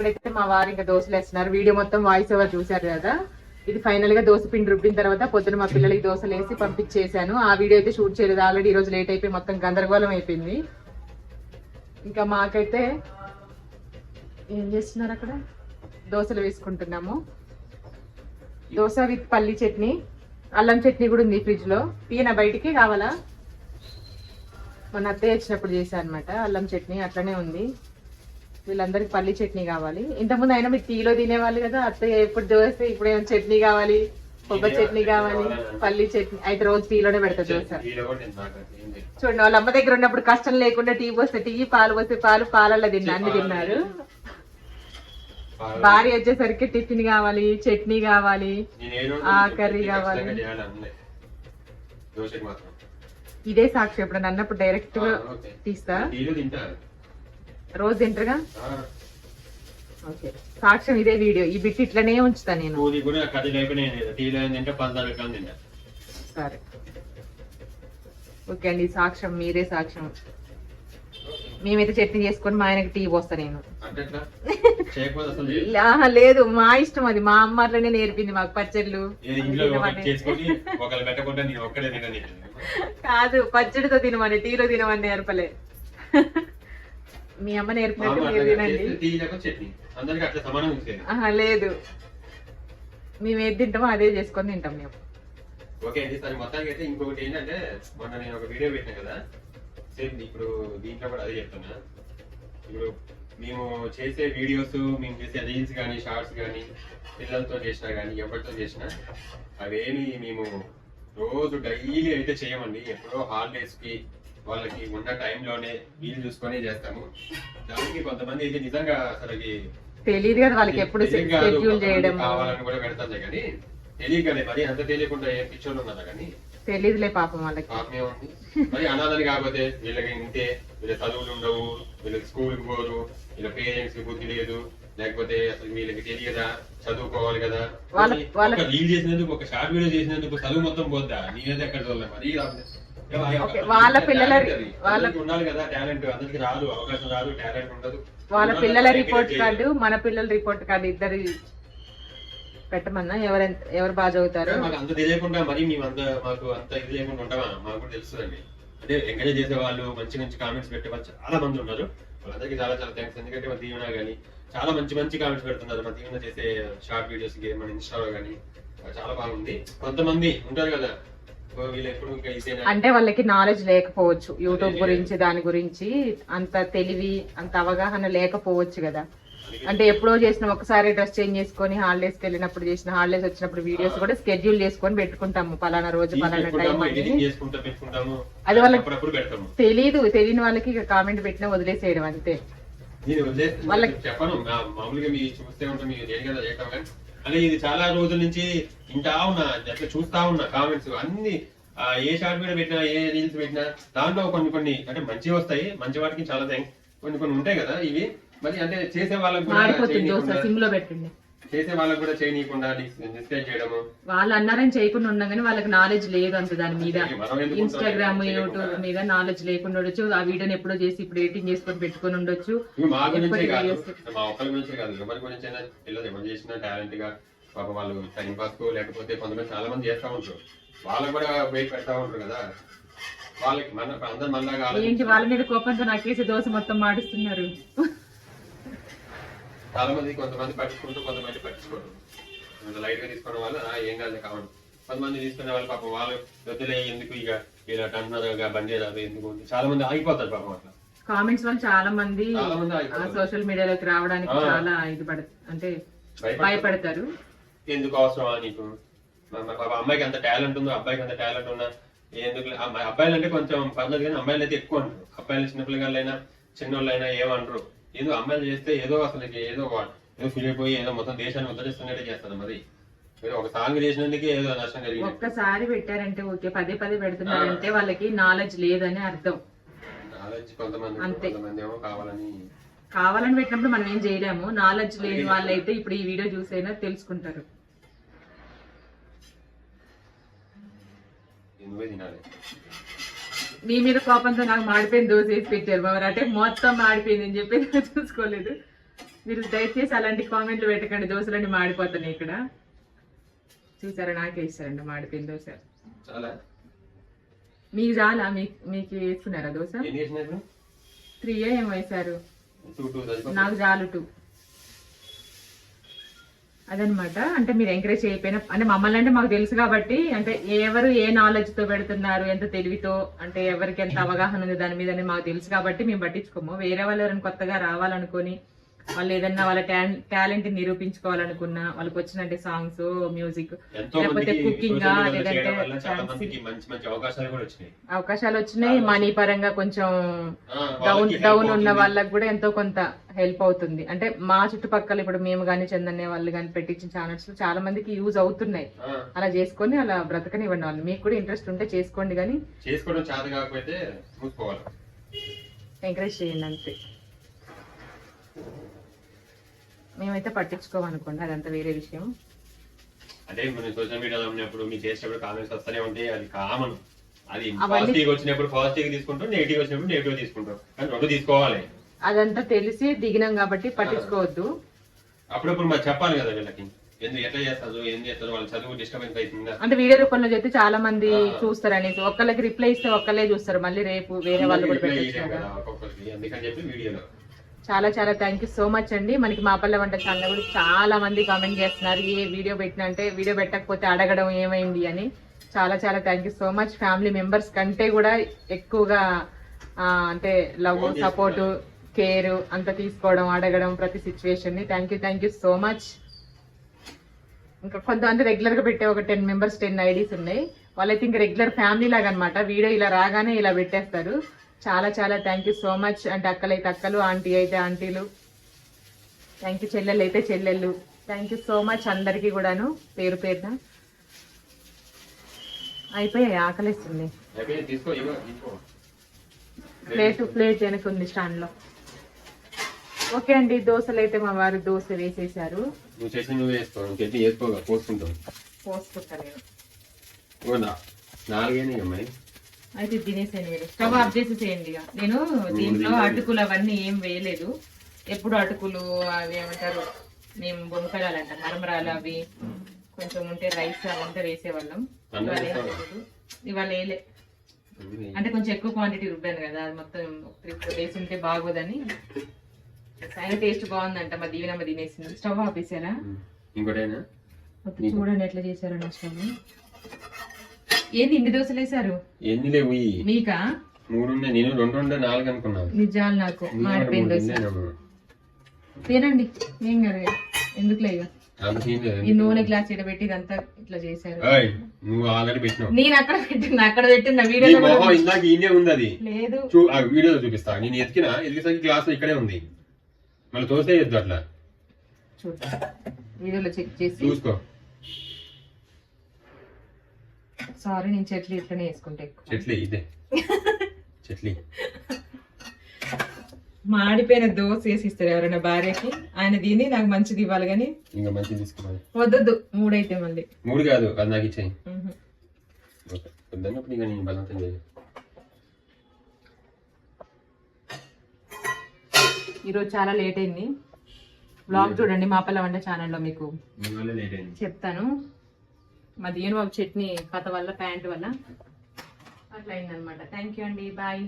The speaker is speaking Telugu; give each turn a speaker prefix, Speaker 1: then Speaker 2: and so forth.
Speaker 1: ఇప్పుడైతే మా వారు ఇంకా దోశలు వేస్తున్నారు. వీడియో మొత్తం వాయిస్ ఓవర్ చూశారు కదా. ఇది ఫైనల్గా దోశ పిండి రుబ్బిన తర్వాత పొద్దున మా పిల్లలకి దోశలు వేసి పంపించేశాను. ఆ వీడియో అయితే షూట్ చేయలేదు. ఆల్రెడీ ఈ రోజు లేట్ అయిపోయి మొత్తం గందరగోళం అయిపోయింది. ఇంకా మాకైతే ఏం చేస్తున్నారు అక్కడ? దోశలు వేసుకుంటున్నాము. దోశ విత్ పల్లి చట్నీ. అల్లం చట్నీ కూడా ఉంది ఫ్రిడ్జ్లో తీయన బయటికి? కావాలా? మన అత్తయ్య వచ్చినప్పుడు చేశాను అనమాట అల్లం చట్నీ అట్లనే ఉంది. వీళ్ళందరికి పల్లి చట్నీ కావాలి. ఇంతకుముందు అయినా మీరు టీలో తినేవాళ్ళు కదా అత్తయ్య ఎప్పుడు దోశ ఇప్పుడు ఏమో చట్నీ కావాలి? కొబ్బరి చట్నీ కావాలి పల్లి చట్నీ. అయితే రోజు టీలోనే పెడతా దోశ. చూడండి వాళ్ళ అమ్మ దగ్గర ఉన్నప్పుడు కష్టం లేకుండా టీ పోస్తే టీ పాలు పోస్తే పాలు పాలల్లో తిన్నా అన్ని తిన్నారు. భార్య వచ్చేసరికి టిఫిన్ కావాలి చట్నీ కావాలి ఆ కర్రీ కావాలి. ఇదే సాక్షి ఎప్పుడు అన్నప్పుడు
Speaker 2: డైరెక్ట్గా.
Speaker 1: తీస్తా. రోజు తింటారుగా? ఓకే. సాక్ష్యం ఇదే వీడియో. ఈ బిట్ ఇట్లనే ఉంచుతా నేను. సరే. ఓకే అండి సాక్ష్యం మీరే సాక్ష్యం. మేమైతే చట్నీ చేసుకొని మా ఆయనకి టీ పోస్తా నేను. లేదు మా ఇష్టం అది. మా అమ్మ అట్లనే నేర్పింది మాకు పచ్చళ్ళు. కాదు పచ్చడితో తినమని టీలో తినమని నేర్పలే. మీ అమ్మ నేర్పినట్టు మీరు తినండి లేదు. మేము ఏది తింటామో అదే చేసుకొని తింటాం మేము.
Speaker 2: ఓకే అండి సరే మొత్తానికి అయితే ఇంకొకటి ఏంటంటే మొన్న నేను ఒక వీడియో పెట్టాను కదా? సేమ్ ఇప్పుడు దీంట్లో కూడా అదే చెప్తున్నా. ఇప్పుడు మేము చేసే వీడియోస్ మేము చేసే రీల్స్ కానీ షార్ట్స్ కానీ పిల్లలతో చేసినా కానీ ఎవరితో చేసినా అవేమి మేము రోజు డైలీ అయితే చేయమండి. ఎప్పుడో హాలిడేస్కి వాళ్ళకి ఉన్న టైంలోనే వీలు చూసుకొని చేస్తాము. దానికి కొంతమంది అయితే నిజంగా అసలుకి
Speaker 1: తెలియదు కదా వాళ్ళకి ఎప్పుడు షెడ్యూల్ చేయడం
Speaker 2: కావాలని కూడా పెడతాంలే కానీ తెలియకలే మరి అంత తెలియకుండా ఏ పిక్చర్లు ఉన్నదా కానీ?
Speaker 1: తెలియదులే పాపం వాళ్ళకి.
Speaker 2: పాపమే ఉంది మరి అనాథని కాకపోతే వీళ్ళకి ఉంటే వీళ్ళ చదువులు ఉండవు వీళ్ళకి స్కూల్కి పోరు వీళ్ళ పేరెంట్స్కి బుద్ధి లేదు లేకపోతే అసలు వీళ్ళకి తెలియదా? చదువుకోవాలి కదా.
Speaker 1: వాళ్ళ-
Speaker 2: ఒక రీల్ చేసినందుకు ఒక షార్ట్ వీడియో చేసినందుకు చదువు మొత్తం పోద్దా? నేనైతే ఎక్కడ చూడలే మరి?
Speaker 1: వాళ్ళ పిల్లల- వాళ్ళ-
Speaker 2: ఉండాలి కదా టాలెంట్ అందరికి రాదు అవకాశం రాదు టాలెంట్ ఉండదు.
Speaker 1: వాళ్ళ పిల్లల రిపోర్ట్. కార్డు మన పిల్లల రిపోర్ట్ కార్డు ఇద్దరు పెట్టమన్నా ఎవరు ఎవరు బాగా చదువుతారు?
Speaker 2: మాకు అంత తెలియకుండా మరి మేము అంత మాకు అంత ఇది లేకుండా ఉంటామా మాకు కూడా తెలుస్తుందండి అంటే ఎంకరేజ్ చేసే వాళ్ళు మంచి మంచి కామెంట్స్ పెట్టే వాళ్ళు చాలా మంది ఉన్నారు. వాళ్ళందరికీ చాలా చాలా థ్యాంక్స్ ఎందుకంటే మా దీవెన కానీ చాలా మంచి మంచి కామెంట్స్ పెడుతున్నారు. మా దీవెన చేసే షార్ట్ వీడియోస్ మన ఇన్స్టాలో కానీ చాలా బాగుంది. కొంతమంది ఉంటారు కదా
Speaker 1: అంటే వాళ్ళకి నాలెడ్జ్ లేకపోవచ్చు. యూట్యూబ్ గురించి దాని గురించి అంత తెలివి అంత అవగాహన లేకపోవచ్చు కదా. అంటే ఎప్పుడో చేసిన ఒకసారి డ్రెస్ చేంజ్ చేసుకొని హాలిడేస్కి వెళ్ళినప్పుడు చేసిన హాలిడేస్ వచ్చినప్పుడు వీడియోస్ కూడా స్కెడ్యూల్ చేసుకొని పెట్టుకుంటాము. పలానా రోజు పలానా టైం అది వాళ్ళకి- తెలీదు తెలియని వాళ్ళకి కామెంట్ పెట్టినా వదిలేసేయడం అంతే. వాళ్ళకి-
Speaker 2: చెప్పను. మా- మామూలుగా మీరు చూస్తే ఉంటాం కదా అదే ఇది చాలా రోజుల నుంచి వింటా ఉన్నా అట్లా చూస్తా ఉన్నా కామెంట్స్ అన్ని ఏ షార్ట్ వీడియో పెట్టినా ఏ రీల్స్ పెట్టినా దాంట్లో కొన్ని కొన్ని అంటే మంచివి వస్తాయి మంచి వాటికి చాలా థ్యాంక్స్ కొన్ని కొన్ని ఉంటాయి కదా ఇవి. మరి అంటే చేసే వాళ్ళకి కూడా
Speaker 1: మారిపోతుంది దోశ
Speaker 2: చేయనీయకుండా-
Speaker 1: సిమ్లో పెట్టండి.
Speaker 2: చేసే వాళ్ళకి కూడా చేయనీయకుండా డిస్కస్ చేయడము.
Speaker 1: వాళ్ళు అన్నారని చేయకుండా ఉన్నాం కానీ వాళ్ళకి నాలెడ్జ్ లేదు అంత దాని మీద. ఇన్స్టాగ్రామ్? యూట్యూబ్ మీద నాలెడ్జ్ లేకుండా ఉండొచ్చు. ఆ వీడియోని ఎప్పుడో చేసి ఇప్పుడు ఎడిటింగ్ చేసుకొని పెట్టుకొని ఉండొచ్చు.
Speaker 2: మా గురించే కాదు? మా ఒక్కరి గురించే కాదు. ఎవరి గురించైనా పిల్లలు ఎవరు చేసినా టాలెంట్గా పాప వాళ్ళు టైం పాస్ లేకపోతే కొంతమంది చాలా మంది చేస్తా ఉంటారు. వాళ్ళకి కూడా వెయిట్ పెడతా ఉంటారు కదా. వాళ్ళకి మన అందరు మనలాగా
Speaker 1: ఏంటి వాళ్ళ మీద కోపంతో నాకేసి దోశ మొత్తం మాడిస్తున్నారు.
Speaker 2: చాలా మంది కొంతమంది పట్టించుకుంటూ కొంతమంది పట్టించుకోరు. లైట్గా తీసుకోవడం వల్ల "ఆ, ఏం కాదు కావాలి. కొంతమంది తీసుకునే వాళ్ళు పాపం వాళ్ళు వద్దులే ఎందుకు ఇక ఇలా అంటున్నారు బంద్ చేయరాదు ఎందుకు చాలా మంది ఆగిపోతారు పాపం అట్లా.
Speaker 1: కామెంట్స్ వల్ల చాలా మంది సోషల్ మీడియాలోకి రావడానికి. చాలా ఇది పడ అంటే
Speaker 2: భయపడతారు. ఎందుకు అవసరమా నీకు? అమ్మాయికి అంత టాలెంట్ ఉందో? అబ్బాయికి అంత టాలెంట్ ఉన్నా ఎందుకు అబ్బాయిలు అంటే కొంచెం పర్లేదు కానీ అమ్మాయిలు అయితే ఎక్కువ అంటారు. అబ్బాయిలు చిన్నపిల్లగాళ్ళైనా చిన్నోళ్ళైనా ఏమంటారు? ఏదో అమ్మాయిలు చేస్తే ఏదో అసలు ఏదో ఏదో ఫీల్ అయిపోయి ఏదో మొత్తం దేశాన్ని ఉద్ధరిస్తున్నట్టే చేస్తారు మరి. మీరు ఒక సాంగ్ చేసినందుకే ఏదో నష్టం కలిగింది
Speaker 1: ఒక్కసారి పెట్టారంటే ఓకే పదే పదే పెడుతున్నారంటే వాళ్ళకి నాలెడ్జ్ లేదని అర్థం.
Speaker 2: నాలెడ్జ్ కొంతమంది
Speaker 1: అంతే.
Speaker 2: కొంతమంది ఏమో కావాలని.
Speaker 1: కావాలని పెట్టినప్పుడు మనం ఏం చేయలేము. నాలెడ్జ్ లేని వాళ్ళైతే ఇప్పుడు ఈ వీడియో చూసైనా తెలుసుకుంటారు.
Speaker 2: నువ్వే తినాలి.
Speaker 1: నీ మీద కోపంతో నాకు మాడిపోయిన దోశ వేసి పెట్టారు బాబు. అంటే మొత్తం మాడిపోయింది అని చెప్పి చూసుకోలేదు. మీరు దయచేసి అలాంటి కామెంట్లు పెట్టకండి. దోశలన్నీ మాడిపోతున్నాయి ఇక్కడ. చూసారా? నాకే ఇస్తారండి మాడిపోయిన దోశ.
Speaker 2: చాలా.
Speaker 1: మీకు చాలా మీకు వేసుకున్నారా దోశ? త్రీ ఏమో
Speaker 2: టూ సరిపోతుంది
Speaker 1: నాకు చాలు టూ అదనమాట. అంటే మీరు ఎంకరేజ్ చేయకపోయినా అంటే మమ్మల్ని అంటే మాకు తెలుసు కాబట్టి అంటే ఎవరు ఏ నాలెడ్జ్తో పెడుతున్నారు ఎంత తెలివితో అంటే ఎవరికి ఎంత అవగాహన ఉంది దాని మీద మాకు తెలుసు కాబట్టి మేము పట్టించుకోము. వేరే వాళ్ళు ఎవరైనా కొత్తగా రావాలనుకొని వాళ్ళు ఏదన్నా వాళ్ళ టాలెంట్ నిరూపించుకోవాలనుకున్నా వాళ్ళకి వచ్చినట్టే సాంగ్స్ మ్యూజిక్ లేకపోతే
Speaker 2: లో
Speaker 1: లేదంటే
Speaker 2: చాలా అవకాశాలు వచ్చినాయి.
Speaker 1: మనీ పరంగా కొంచెం డౌన్ డౌన్ ఉన్న. వాళ్ళకి కూడా ఎంతో కొంత హెల్ప్ అవుతుంది. అంటే మా చుట్టుపక్కల ఇప్పుడు మేము కానీ చందన్నే వాళ్ళు కానీ పెట్టించిన ఛానల్స్ చాలా మందికి యూజ్ అవుతున్నాయి. అలా చేసుకొని అలా బ్రతకనివ్వండి వాళ్ళు. మీకు కూడా ఇంట్రెస్ట్ ఉంటే చేసుకోండి కానీ
Speaker 2: చేసుకోవడం చేత కాకపోతే
Speaker 1: ఎంకరేజ్ చేయండి అంతే. మేమైతే పట్టించుకోమనుకోండి అదంతా వేరే విషయం.
Speaker 2: అంటే మనం సోషల్ మీడియాలో ఉన్నప్పుడు మీరు చేసేటప్పుడు కామెంట్స్ వస్తూనే ఉంటాయి అది కామన్ అది పాజిటివ్ వచ్చినప్పుడు పాజిటివ్ తీసుకుంటాం నెగిటివ్ వచ్చినప్పుడు నెగిటివ్ తీసుకుంటాం కానీ రెండు తీసుకోవాలి.
Speaker 1: అదంతా తెలిసి దిగినాం కాబట్టి పట్టించుకోవద్దు.
Speaker 2: అప్పుడప్పుడు మరి చెప్పాలి కదా వీళ్ళకి ఎందుకు ఎట్లా చేస్తారు ఏం చేస్తారు వాళ్ళ చదువు డిస్టర్బెన్స్ అవుతుందా?
Speaker 1: అంటే వీడియో రూపంలో చెప్తే చాలా మంది
Speaker 2: ఆ.
Speaker 1: చూస్తారని ఒక్కళ్ళకి రిప్లై ఇస్తే ఒక్కళ్ళే చూస్తారు మళ్ళీ రేపు వేరే వాళ్ళు కూడా
Speaker 2: అందుకని చెప్పి వీడియోలో.
Speaker 1: చాలా చాలా థ్యాంక్ యూ సో మచ్ అండి. మనకి మా పల్లె వంట ఛానల్ కూడా చాలా మంది కామెంట్ చేస్తున్నారు. ఏ వీడియో పెట్టినా అంటే వీడియో పెట్టకపోతే అడగడం ఏమైంది అని. చాలా చాలా thank you so much family members కంటే కూడా ఎక్కువగా అంటే లవ్ సపోర్ట్ కేర్ అంత తీసుకోవడం అడగడం ప్రతి సిచ్యువేషన్ని. Thank you thank you so much ఇంకా కొంతమంది రెగ్యులర్గా పెట్టే ఒక టెన్ మెంబర్స్ టెన్ ఐడీస్ ఉన్నాయి. వాళ్ళైతే ఇంకా రెగ్యులర్ ఫ్యామిలీ లాగా అనమాట వీడియో ఇలా రాగానే ఇలా పెట్టేస్తారు. చాలా చాలా థ్యాంక్ యూ సో మచ్ అంటే అక్కలైతే అక్కలు ఆంటీ అయితే ఆంటీలు థ్యాంక్ యూ చెల్లెలు అయితే చెల్లెళ్ళు. థ్యాంక్ యూ సో మచ్ అందరికీ కూడాను. పేరు పేరున. అయిపోయాయి ఆకలిస్తుంది. ప్లేట్ ప్లేట్ వెనక ఉంది స్టాండ్లో ఓకే అండి దోశలు అయితే మా వారు దోశ వేసేసారు.
Speaker 2: నువ్వు చేసి నువ్వు వేసుకో నువ్వు చేసి వేసుకోగా పోసుకుంటావు
Speaker 1: పోసుకుంటా నేను
Speaker 2: నాలుగేనే అమ్మాయి.
Speaker 1: అయితే తినేసాను మీరు. స్టవ్ ఆఫ్ చేసేసేయండి ఇక. నేను దీంట్లో అటుకులు అవన్నీ ఏం వేయలేదు. ఎప్పుడు అటుకులు అవి ఏమంటారు మేము బొమ్మకరాలు అంటాం మరమరాలు అవి కొంచెం ఉంటే రైస్ అవంతా వేసేవాళ్ళం. ఇవాళ వేయలే అంటే కొంచెం ఎక్కువ క్వాంటిటీ రుబ్బాను కదా అది మొత్తం త్రీ ఫోర్ డేస్ ఉంటే బాగోదని. ఆయన టేస్ట్ బాగుందంట మా దీవెనమ్మ తినేసింది. స్టవ్ ఆపేసారా చూడండి ఎట్లా చేశారు నా స్టవ్. ఏంది ఇన్ని దోశలు వేసారు
Speaker 2: ఎన్ని లేవు
Speaker 1: మీకా?
Speaker 2: మూడు నేను రెండు ఉండే నాలుగు అనుకున్నాను
Speaker 1: నిజాలు నాకు దోశ.
Speaker 2: తిన్నాను.
Speaker 1: తినండి ఏం కాదు ఎందుకులే ఇక. ఈ నూనె గ్లాస్ ఇక్కడ పెట్టి ఇదంతా ఇట్లా చేశారు.
Speaker 2: నువ్వు ఆల్రెడీ పెట్టినావు.
Speaker 1: నేను అక్కడ పెట్టిన అక్కడ పెట్టిన
Speaker 2: మొహం ఇందాక ఈయనే ఉంది అది
Speaker 1: లేదు
Speaker 2: ఆ వీడియోలో చూపిస్తా. నేను ఎతికిన ఎతికేసరికి గ్లాస్ ఇక్కడే ఉంది. మళ్ళీ తోసేయద్దు అట్లా.
Speaker 1: చూద్దాం. వీడియోలో చెక్ చేసి
Speaker 2: చూసుకో.
Speaker 1: సారీ నేను చెట్లు ఇట్లనే వేసుకుంటా
Speaker 2: చెట్లే ఇదే. చెట్లి.
Speaker 1: మాడిపోయిన దోశ వేసి ఇస్తారు ఎవరైనా భార్యకి. ఆయన దీన్ని నాకు మంచిది ఇవ్వాలి కానీ
Speaker 2: ఇంకా మంచిది తీసుకోవాలి
Speaker 1: వద్దొద్దు మూడైతే మళ్ళీ.
Speaker 2: మూడు కాదు అది నాకు ఇచ్చేయి. వద్దన్నప్పుడు ఇక నేను బలవంతం
Speaker 1: ఈరోజు చాలా లేట్ అయింది. బ్లాగ్ చూడండి మా పల్ల వంట ఛానల్లో మీకు చెప్తాను. మా దీని బాబు చట్నీ కథ వల్ల ప్యాంట్ వల్ల అట్లా అయిందనమాట థ్యాంక్ యూ అండి. బాయ్